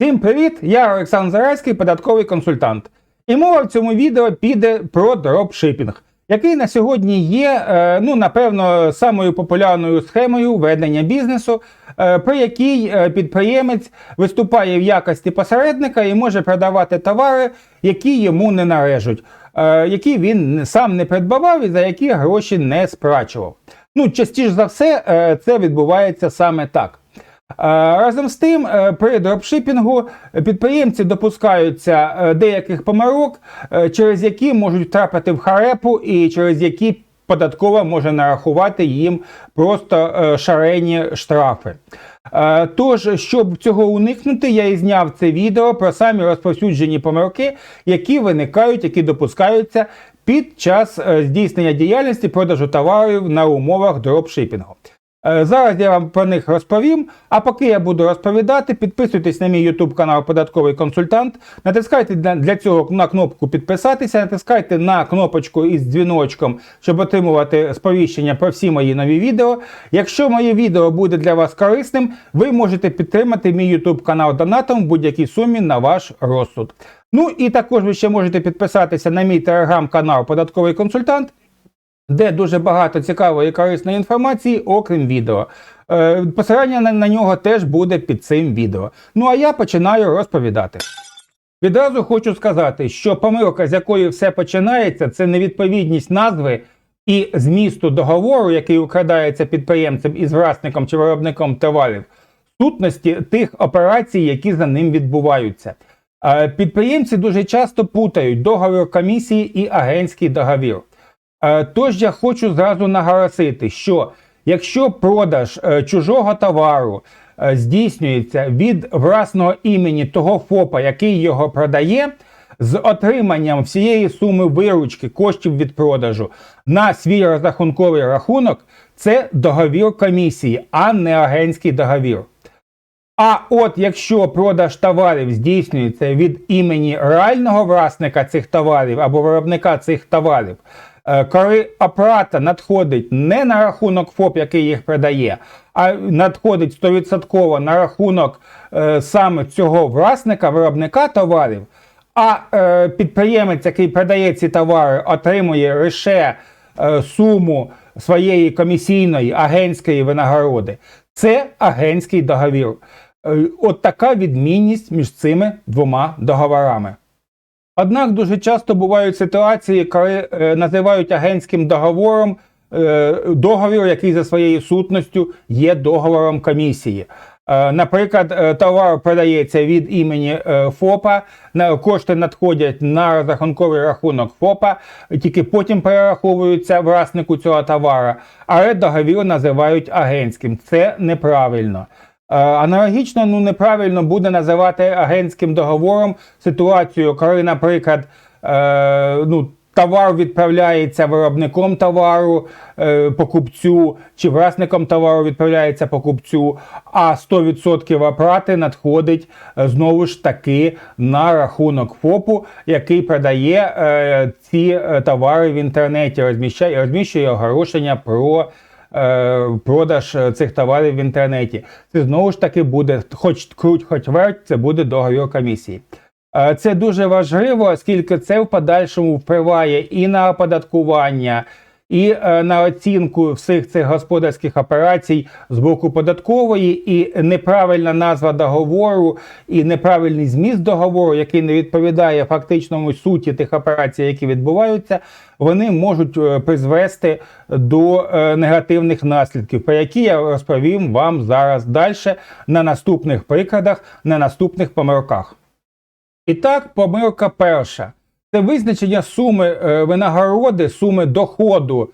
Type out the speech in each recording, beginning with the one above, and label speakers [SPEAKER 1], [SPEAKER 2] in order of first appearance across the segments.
[SPEAKER 1] Всім привіт! Я Олександр Зарайський, податковий консультант. І мова в цьому відео піде про дропшипінг, який на сьогодні є, е, ну напевно, самою популярною схемою ведення бізнесу, е, при якій е, підприємець виступає в якості посередника і може продавати товари, які йому не належать, які він сам не придбавав і за які гроші не сплачував. Ну, частіше за все, це відбувається саме так. Е, Разом з тим, е, при дропшипінгу підприємці допускаються е, деяких помилок, через які можуть втрапити в харепу і через які податкова може нарахувати їм просто шалені штрафи. Тож, щоб цього уникнути, я і зняв це відео про самі розповсюджені помилки, які виникають, які допускаються під час здійснення діяльності продажу товарів на умовах дропшипінгу. Е, Зараз я вам про них розповім. А поки я буду розповідати, підписуйтесь на мій YouTube канал Податковий консультант. Натискайте для- цього на кнопку підписатися, натискайте на кнопочку із дзвіночком, щоб отримувати сповіщення про всі мої нові відео. Якщо моє відео буде для вас корисним, ви можете підтримати мій YouTube канал донатом в будь-якій сумі на ваш розсуд. Ну і також ви ще можете підписатися на мій телеграм-канал Податковий консультант де дуже багато цікавої і корисної інформації, окрім відео. Е, посилання на, нього теж буде під цим відео. Ну а я починаю розповідати. Відразу хочу сказати, що помилка, з якої все починається, це невідповідність назви і змісту договору, який укладається підприємцем із власником чи виробником товарів, сутності тих операцій, які за ним відбуваються. Е, Підприємці дуже часто путають договір комісії і агентський договір. Е, Тож я хочу зразу наголосити, що якщо продаж е, чужого товару е, здійснюється від власного імені того ФОПа, який його продає, з отриманням всієї суми виручки коштів від продажу на свій розрахунковий рахунок, це договір комісії, а не агентський договір. А от якщо продаж товарів здійснюється від імені реального власника цих товарів або виробника цих товарів, коли оплата надходить не на рахунок ФОП, який їх продає, а надходить 100% на рахунок е, саме цього власника, виробника товарів, а е, підприємець, який продає ці товари, отримує лише е, суму своєї комісійної агентської винагороди. Це агентський договір. Е, От така відмінність між цими двома договорами. Однак дуже часто бувають ситуації, коли е, називають агентським договором е, договір, який за своєю сутністю є договором комісії. Е, Наприклад, товар продається від імені ФОПа, кошти надходять на розрахунковий рахунок ФОПа, тільки потім перераховуються власнику цього товара, але договір називають агентським. Це неправильно. Е, Аналогічно, ну неправильно буде називати агентським договором ситуацію, коли, наприклад, е, ну, товар відправляється виробником товару е, покупцю, чи власником товару відправляється покупцю, а 100% оплати надходить знову ж таки на рахунок ФОПу, який продає ці товари в інтернеті, розміщує оголошення про продаж е, цих товарів в інтернеті. Це знову ж таки буде, хоч круть, хоч верть, це буде договір комісії. Е, Це дуже важливо, оскільки це в подальшому впливає і на оподаткування, і е, на оцінку всіх цих господарських операцій з боку податкової, і неправильна назва договору, і неправильний зміст договору, який не відповідає фактичному суті тих операцій, які відбуваються, вони можуть е, призвести до е, негативних наслідків, про які я розповім вам зараз далі на наступних прикладах, на наступних помилках. І так, помилка перша. Це визначення суми е, винагороди, суми доходу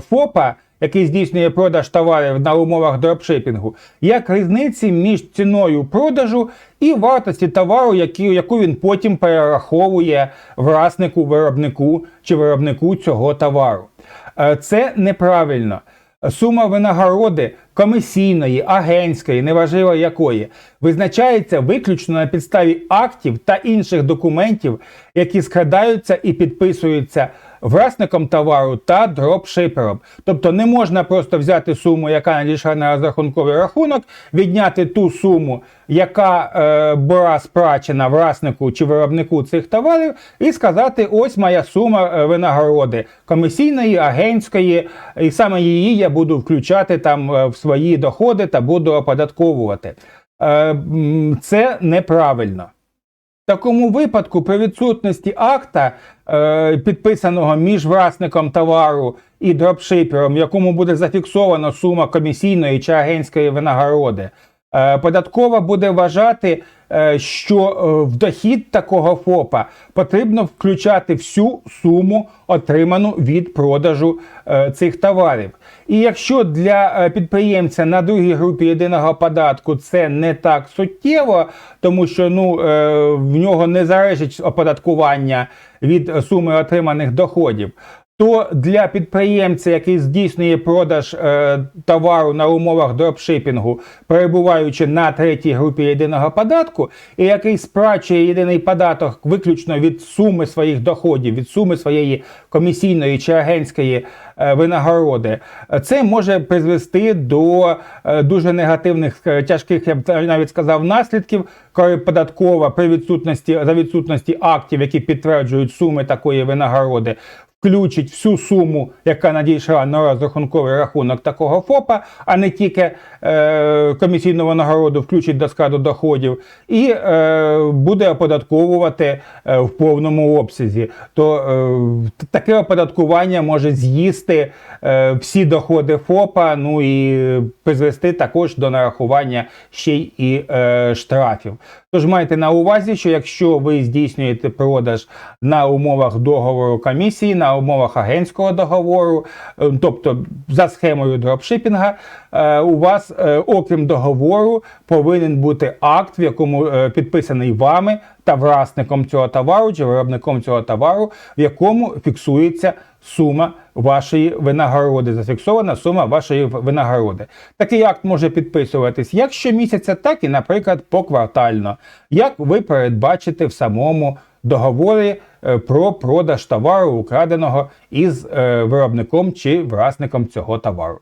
[SPEAKER 1] ФОПа, який здійснює продаж товарів на умовах дропшипінгу, як різниці між ціною продажу і вартості товару, яку він потім перераховує власнику, виробнику чи виробнику цього товару. Е, Це неправильно. Сума винагороди комісійної, агентської, неважливо якої, визначається виключно на підставі актів та інших документів, які складаються і підписуються власником товару та дропшипером. Тобто не можна просто взяти суму, яка надійшла на розрахунковий рахунок, відняти ту суму, яка е, була сплачена власнику чи виробнику цих товарів, і сказати: ось моя сума е, винагороди комісійної, агентської, і саме її я буду включати там е, в свої доходи та буду оподатковувати. Е, це неправильно. Такому випадку, при відсутності акта, е, підписаного між власником товару і дропшипером, якому буде зафіксовано сума комісійної чи агентської винагороди, е, податкова буде вважати, що е, в дохід такого ФОПа потрібно включати всю суму, отриману від продажу е, цих товарів. І якщо для е, підприємця на другій групі єдиного податку це не так суттєво, тому що ну, е, в нього не залежить оподаткування від е, суми отриманих доходів. То для підприємця, який здійснює продаж е, товару на умовах дропшипінгу, перебуваючи на третій групі єдиного податку, і який сплачує єдиний податок виключно від суми своїх доходів, від суми своєї комісійної чи агентської е, винагороди, це може призвести до е, дуже негативних е, тяжких, я б навіть сказав, наслідків, коли податкова при відсутності за відсутності актів, які підтверджують суми такої винагороди включить всю суму, яка надійшла на розрахунковий рахунок такого ФОПа, а не тільки е, комісійну винагороду включить до складу доходів, і е, буде оподатковувати е, в повному обсязі. То е, таке оподаткування може з'їсти е, всі доходи ФОПа, ну і призвести також до нарахування ще й е, штрафів. Тож майте на увазі, що якщо ви здійснюєте продаж на умовах договору комісії, на умовах агентського договору, е, тобто за схемою дропшипінга, е, у вас, е, окрім договору, повинен бути акт, в якому підписаний вами та власником цього товару чи виробником цього товару, в якому фіксується сума вашої винагороди, зафіксована сума вашої винагороди. Такий акт може підписуватись як щомісяця, так і, наприклад, поквартально, як ви передбачите в самому договорі е, про продаж товару, украденого із е, виробником чи власником цього товару.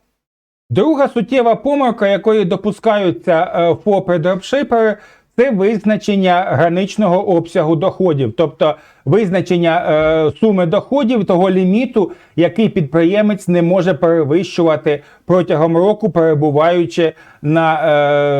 [SPEAKER 1] Друга суттєва помилка, якої допускаються е, ФОПи дропшипери, це визначення граничного обсягу доходів, тобто визначення е, суми доходів того ліміту, який підприємець не може перевищувати протягом року, перебуваючи на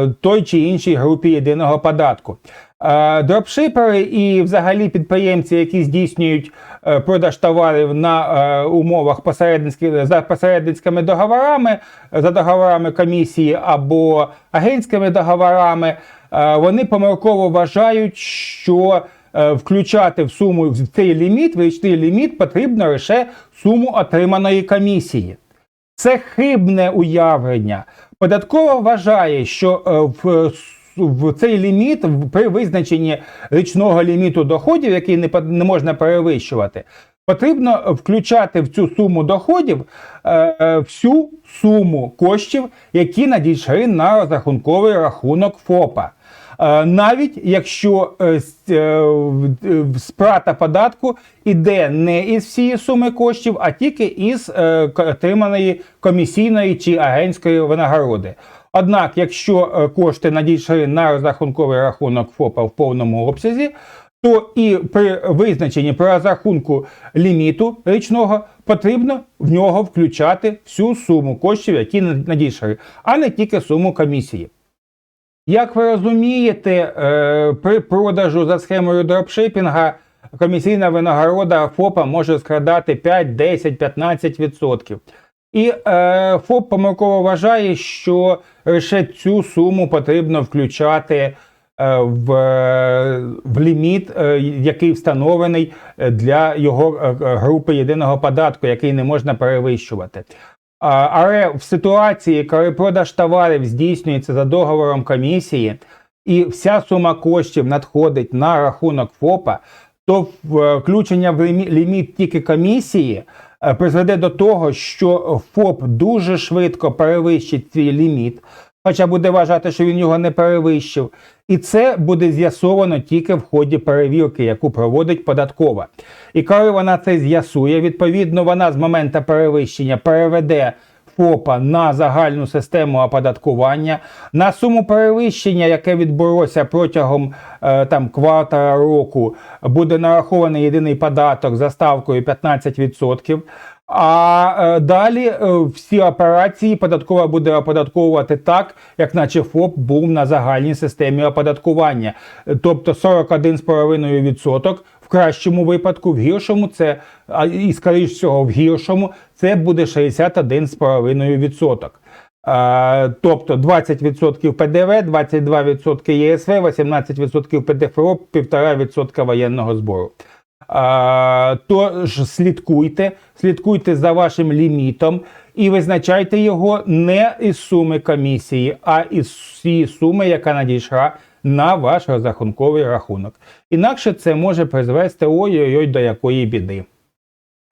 [SPEAKER 1] е, той чи іншій групі єдиного податку. Е, Дропшипери і взагалі підприємці, які здійснюють е, продаж товарів на е, умовах посередницьких за посередницькими договорами, за договорами комісії або агентськими договорами, вони помилково вважають, що е, включати в суму в цей ліміт, вичний ліміт, потрібно лише суму отриманої комісії. Це хибне уявлення. Податкова вважає, що е, в, в цей ліміт при визначенні річного ліміту доходів, який не, не можна перевищувати, потрібно включати в цю суму доходів е, е, всю суму коштів, які надійшли на розрахунковий рахунок ФОПа. Е, Навіть якщо е, е, сплата податку іде не із всієї суми коштів, а тільки із отриманої комісійної чи агентської винагороди. Однак, якщо кошти надійшли на розрахунковий рахунок ФОПа в повному обсязі, то і при визначенні при розрахунку ліміту річного потрібно в нього включати всю суму коштів, які надійшли, а не тільки суму комісії. Як ви розумієте, е, при продажу за схемою дропшипінга комісійна винагорода ФОПа може складати 5, 10, 15%. І е, ФОП помилково вважає, що лише цю суму потрібно включати е, в, е, в ліміт, який встановлений для його групи єдиного податку, який не можна перевищувати. Але в ситуації, коли продаж товарів здійснюється за договором комісії, і вся сума коштів надходить на рахунок ФОПа, то включення в ліміт тільки комісії е, призведе до того, що ФОП дуже швидко перевищить свій ліміт. Хоча буде вважати, що він його не перевищив. І це буде з'ясовано тільки в ході перевірки, яку проводить податкова. І коли вона це з'ясує, відповідно, вона з моменту перевищення переведе. ФОПа на загальну систему оподаткування, на суму перевищення, яке відбулося протягом е, там квартала року, буде нарахований єдиний податок за ставкою 15%. А е, далі е, всі операції податкова буде оподатковувати так, як наче ФОП був на загальній системі оподаткування. Е, Тобто 41,5% в кращому випадку, в гіршому це, а, і скоріш всього в гіршому, це буде 61,5%. Е, Тобто 20% ПДВ, 22% ЄСВ, 18% ПДФО, 1,5% воєнного збору. Тож слідкуйте, слідкуйте за вашим лімітом і визначайте його не із суми комісії, а із цієї суми, яка надійшла на ваш розрахунковий рахунок. Інакше це може призвести ой-ой-ой до якої біди.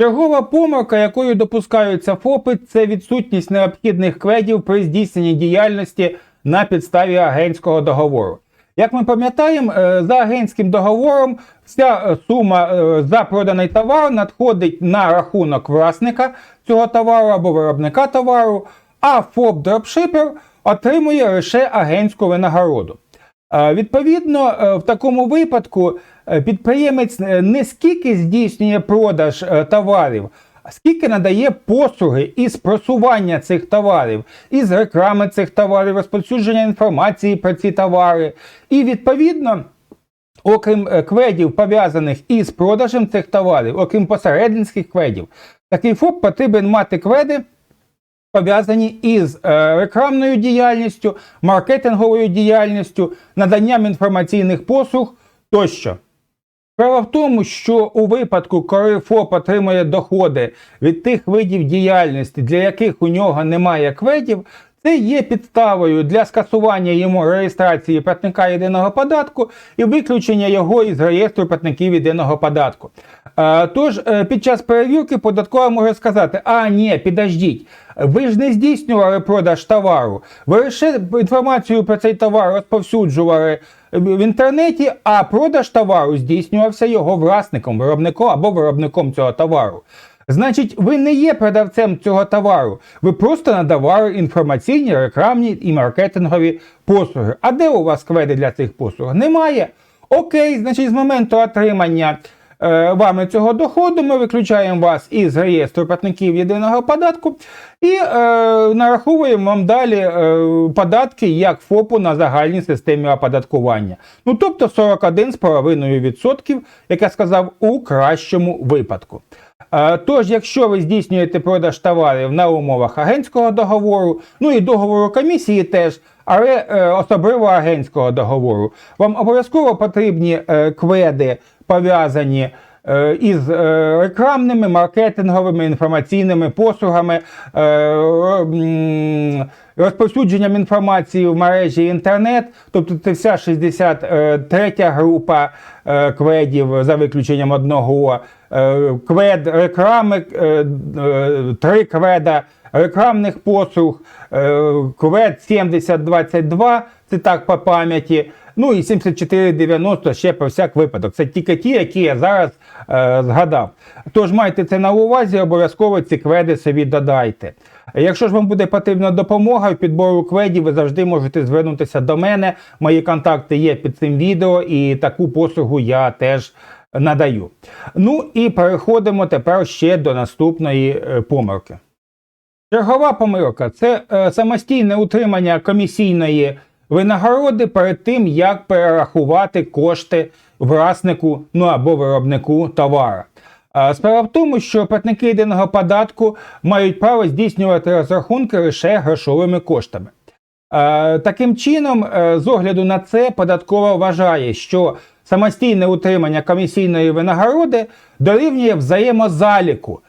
[SPEAKER 1] Чергова помилка, якою допускаються ФОПи, це відсутність необхідних кведів при здійсненні діяльності на підставі агентського договору. Як ми пам'ятаємо, е, за агентським договором вся е, сума е, за проданий товар надходить на рахунок власника цього товару або виробника товару, а ФОП дропшипер отримує лише агентську винагороду. Відповідно, в такому випадку підприємець не скільки здійснює продаж товарів, скільки надає послуги із просування цих товарів, із реклами цих товарів, розповсюдження інформації про ці товари. І відповідно. Окрім е, кведів, пов'язаних із продажем цих товарів, окрім посередницьких кведів, такий ФОП потрібен мати кведи, пов'язані із е, рекламною діяльністю, маркетинговою діяльністю, наданням інформаційних послуг тощо. Справа в тому, що у випадку, коли ФОП отримує доходи від тих видів діяльності, для яких у нього немає кведів, це є підставою для скасування йому реєстрації платника єдиного податку і виключення його із реєстру платників єдиного податку. Е, Тож е, під час перевірки податкова може сказати: а ні, підождіть, ви ж не здійснювали продаж товару, ви лише інформацію про цей товар розповсюджували в інтернеті, а продаж товару здійснювався його власником, виробником або виробником цього товару. Значить, ви не є продавцем цього товару, ви просто надавали інформаційні, рекламні і маркетингові послуги. А де у вас кведи для цих послуг? Немає. Окей, значить, з моменту отримання вами цього доходу ми виключаємо вас із реєстру платників єдиного податку і е, нараховуємо вам далі е, податки як ФОПу на загальній системі оподаткування. Ну тобто 41,5%, як я сказав, у кращому випадку. Е, Тож, якщо ви здійснюєте продаж товарів на умовах агентського договору, ну і договору комісії теж, але е, особливо агентського договору, вам обов'язково потрібні е, кведи пов'язані із е, рекламними, маркетинговими, інформаційними послугами, е, розповсюдженням інформації в мережі інтернет, тобто це вся 63 група е, кведів за виключенням одного, е, квед реклами, е, е, три кведа рекламних послуг, е, квед 7022, це так по пам'яті. Ну і 7490 ще про всяк випадок. Це тільки ті, які я зараз е, згадав. Тож майте це на увазі, обов'язково ці кведи собі додайте. Якщо ж вам буде потрібна допомога в підбору кведів, ви завжди можете звернутися до мене. Мої контакти є під цим відео, і таку послугу я теж надаю. Ну і переходимо тепер ще до наступної е, помилки. Чергова помилка це е, самостійне утримання комісійної винагороди перед тим, як перерахувати кошти власнику ну або виробнику товара. Е, Справа в тому, що платники єдиного податку мають право здійснювати розрахунки лише грошовими коштами. Е, Таким чином, е, з огляду на це, податкова вважає, що самостійне утримання комісійної винагороди дорівнює взаємозаліку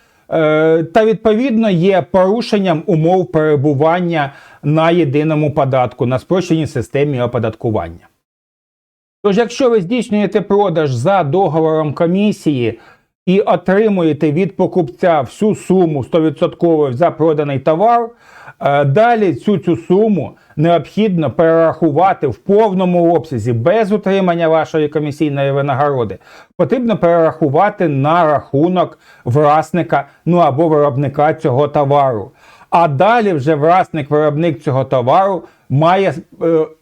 [SPEAKER 1] та відповідно є порушенням умов перебування на єдиному податку на спрощеній системі оподаткування. Тож, якщо ви здійснюєте продаж за договором комісії і отримуєте від покупця всю суму 100% за проданий товар, Е, Далі цю цю суму необхідно перерахувати в повному обсязі без утримання вашої комісійної винагороди. Потрібно перерахувати на рахунок власника ну або виробника цього товару. А далі вже власник-виробник цього товару має е,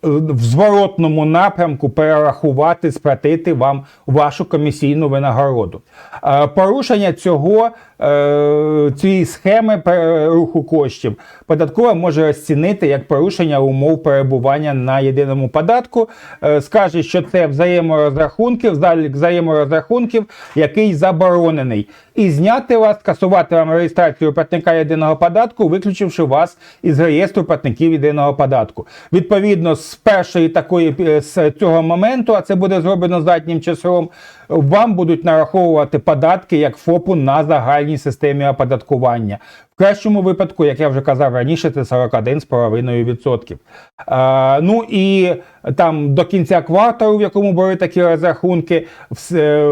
[SPEAKER 1] в зворотному напрямку перерахувати, сплатити вам вашу комісійну винагороду. Е, порушення цього е, цієї схеми руху коштів податкова може розцінити як порушення умов перебування на єдиному податку. Скаже, що це взаєморозрахунки, залік взаєморозрахунків, який заборонений, і зняти вас, скасувати вам реєстрацію платника єдиного податку, виключивши вас із реєстру платників єдиного податку. Відповідно, з першої такої е, з цього моменту, а це буде зроблено заднім часом, вам будуть нараховувати податки як ФОПу на загальній системі оподаткування. Кращому випадку, як я вже казав раніше, це 41,5%. Е, ну і там до кінця кварталу, в якому були такі розрахунки, все,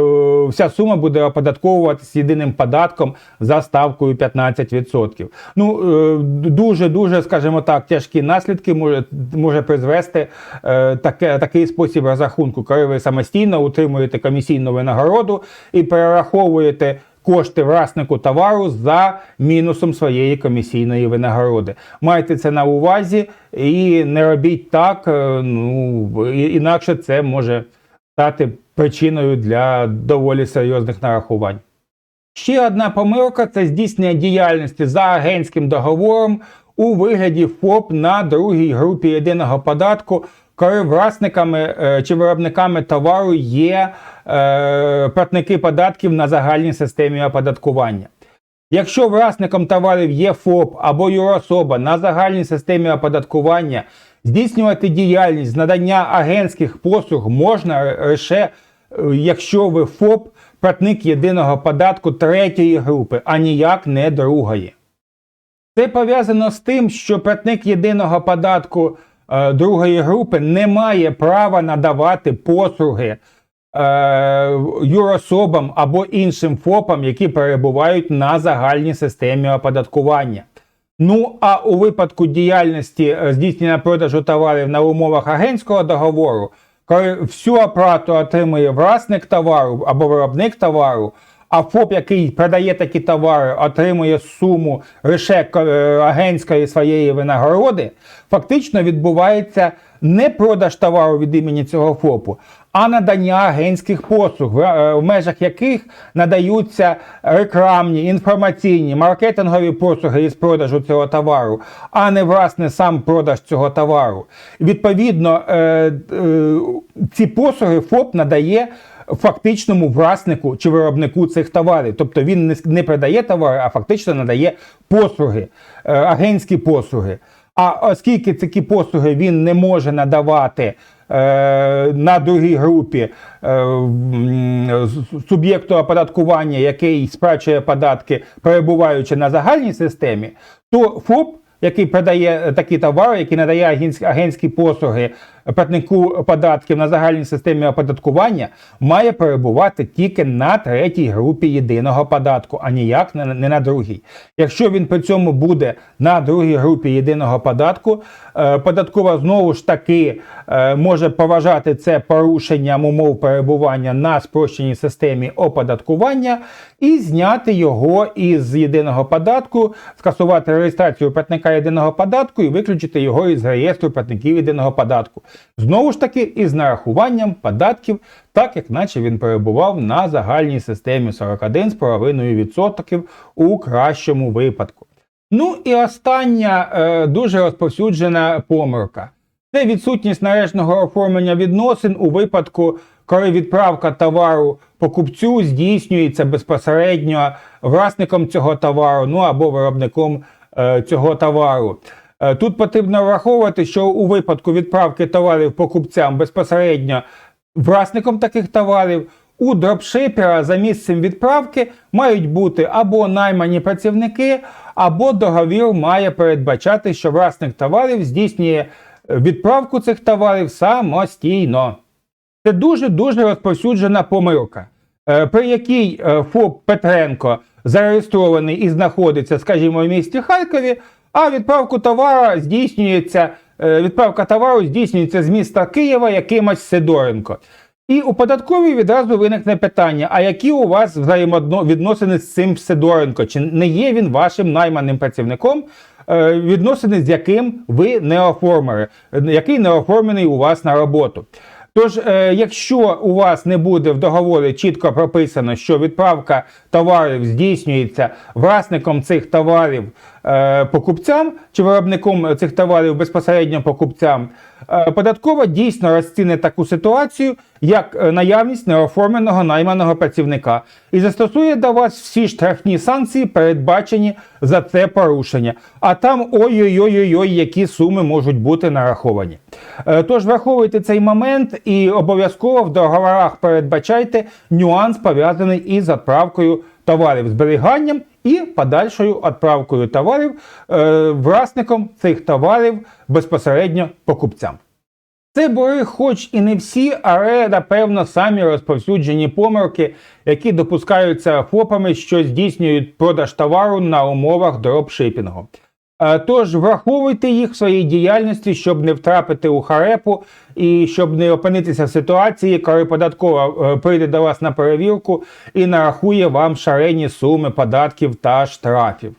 [SPEAKER 1] вся сума буде оподатковуватися єдиним податком за ставкою 15%. Ну, е, дуже-дуже, скажімо так, тяжкі наслідки може, може призвести е, таке, такий спосіб розрахунку, коли ви самостійно утримуєте комісійну винагороду і перераховуєте кошти власнику товару за мінусом своєї комісійної винагороди. Майте це на увазі і не робіть так, е, ну інакше це може стати причиною для доволі серйозних нарахувань. Ще одна помилка це здійснення діяльності за агентським договором у вигляді ФОП на другій групі єдиного податку, коли власниками е, чи виробниками товару є е, платники податків на загальній системі оподаткування. Якщо власником товарів є ФОП або юрособа на загальній системі оподаткування, здійснювати діяльність з надання агентських послуг можна лише е, якщо ви ФОП, платник єдиного податку третьої групи, а ніяк не другої. Це пов'язано з тим, що платник єдиного податку другої групи не має права надавати послуги е, юрособам або іншим ФОПам, які перебувають на загальній системі оподаткування. Ну а у випадку діяльності е, здійснення продажу товарів на умовах агентського договору, коли всю оплату отримує власник товару або виробник товару, а ФОП, який продає такі товари, отримує суму лише е, агентської своєї винагороди, фактично відбувається не продаж товару від імені цього ФОПу, а надання агентських послуг, в, е, в межах яких надаються рекламні, інформаційні, маркетингові послуги із продажу цього товару, а не власне сам продаж цього товару. Відповідно, е, ці послуги ФОП надає фактичному власнику чи виробнику цих товарів. Тобто він не, продає товари, а фактично надає послуги, е, агентські послуги. А оскільки такі послуги він не може надавати е, на другій групі е, суб'єкту оподаткування, який сплачує податки, перебуваючи на загальній системі, то ФОП, який продає такі товари, який надає агентські послуги платнику податків на загальній системі оподаткування, має перебувати тільки на третій групі єдиного податку, а ніяк не, на другій. Якщо він при цьому буде на другій групі єдиного податку, е, податкова знову ж таки е, може поважати це порушенням умов перебування на спрощеній системі оподаткування і зняти його із єдиного податку, скасувати реєстрацію платника єдиного податку і виключити його із реєстру платників єдиного податку. Знову ж таки, із нарахуванням податків, так як наче він перебував на загальній системі 41,5% у кращому випадку. Ну і остання е, дуже розповсюджена помилка. Це відсутність належного оформлення відносин у випадку, коли відправка товару покупцю здійснюється безпосередньо власником цього товару, ну або виробником е, цього товару. Е, Тут потрібно враховувати, що у випадку відправки товарів покупцям безпосередньо власником таких товарів у дропшипера за місцем відправки мають бути або наймані працівники, або договір має передбачати, що власник товарів здійснює е, відправку цих товарів самостійно. Це дуже-дуже розповсюджена помилка, е, при якій ФОП Петренко зареєстрований і знаходиться, скажімо, в місті Харкові, А відправку товару здійснюється, е, відправка товару здійснюється з міста Києва якимось Сидоренко. І у податковій відразу виникне питання: а які у вас взаємовідносини з цим Сидоренко? Чи не є він вашим найманим працівником, е, відносини з яким ви не оформили, який не оформлений у вас на роботу? Тож, е, якщо у вас не буде в договорі чітко прописано, що відправка товарів здійснюється власником цих товарів покупцям чи виробником цих товарів безпосередньо покупцям, е, податкова дійсно розцінить таку ситуацію, як е, наявність неоформленого найманого працівника, і застосує до вас всі штрафні санкції, передбачені за це порушення. А там ой-ой-ой, які суми можуть бути нараховані. Е, Тож враховуйте цей момент і обов'язково в договорах передбачайте нюанс пов'язаний із відправкою товарів зберіганням і подальшою відправкою товарів е, власником цих товарів безпосередньо покупцям. Це були, хоч і не всі, але напевно самі розповсюджені помилки, які допускаються ФОПами, що здійснюють продаж товару на умовах дропшипінгу. Е, Тож враховуйте їх в своїй діяльності, щоб не втрапити у харепу і щоб не опинитися в ситуації, коли податкова е, прийде до вас на перевірку і нарахує вам шалені суми податків та штрафів.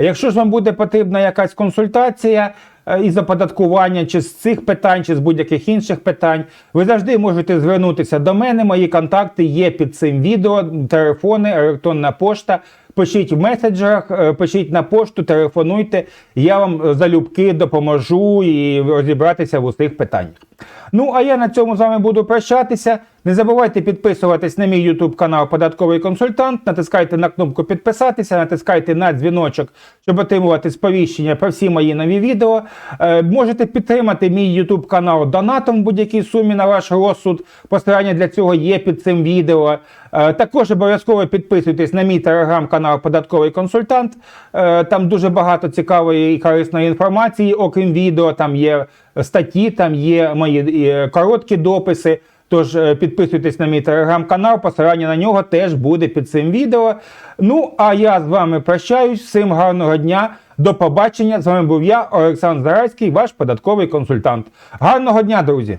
[SPEAKER 1] Якщо ж вам буде потрібна якась консультація е, із оподаткування, чи з цих питань, чи з будь-яких інших питань, ви завжди можете звернутися до мене. Мої контакти є під цим відео, телефони, електронна пошта. Пишіть в меседжерах, е, пишіть на пошту, телефонуйте. Я вам е, залюбки допоможу і розібратися в усіх питаннях. Ну, а я на цьому з вами буду прощатися. Не забувайте підписуватись на мій YouTube канал Податковий консультант. Натискайте на кнопку підписатися, натискайте на дзвіночок, щоб отримувати сповіщення про всі мої нові відео. Е, можете підтримати мій YouTube канал донатом в будь-якій сумі на ваш розсуд. Посилання для цього є під цим відео. Е, також обов'язково підписуйтесь на мій телеграм-канал Податковий консультант. Е, там дуже багато цікавої і корисної інформації, окрім відео, там є статті, там є мої е, короткі дописи. Тож підписуйтесь на мій телеграм-канал, посилання на нього теж буде під цим відео. Ну, а я з вами прощаюсь. Всім гарного дня, до побачення. З вами був я, Олександр Зарайський, ваш податковий консультант. Гарного дня, друзі!